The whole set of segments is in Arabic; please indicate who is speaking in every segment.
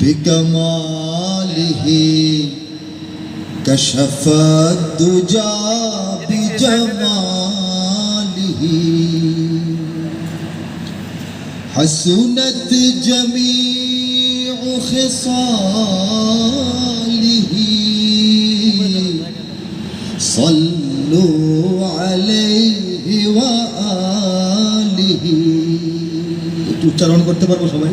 Speaker 1: بكماله كشف الدجى بجماله حسنت جميع خصاله صلوا عليه وآله একটু উচ্চারণ করতে পারবো সবাই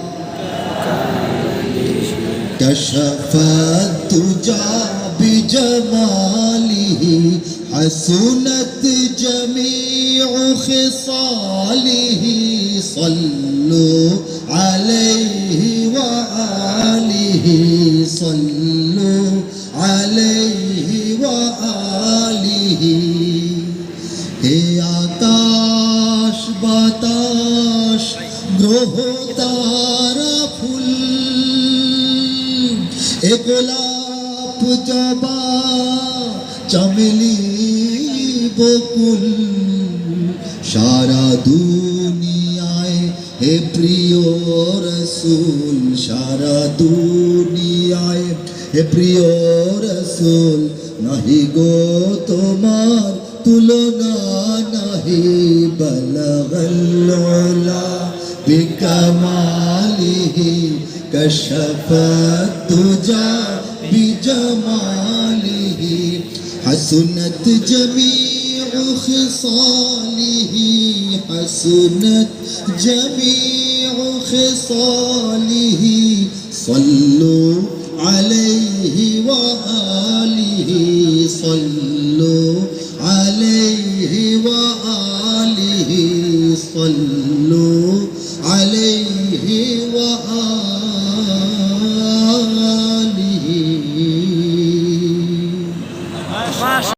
Speaker 1: كشف الدجى بجماله حسنت جميع خصاله صلوا عليه وآله صلوا عليه وآله হে আকাশ বাতাস গ্রহ তারা ফুল এ গোলাপ জবা চমেলি বকুল, সারা দুনিয়ায় হে প্রিয় রসুল, সারা দুনিয়ায় হে প্রিয় রসুল, নাহি গো তোমার তুলনা, নাহি বলগল উলা বিকমালিহি كشف الدجى بجماله حسنت جميع خصاله حسنت جميع خصاله. صلوا عليه وآله صلوا عليه وآله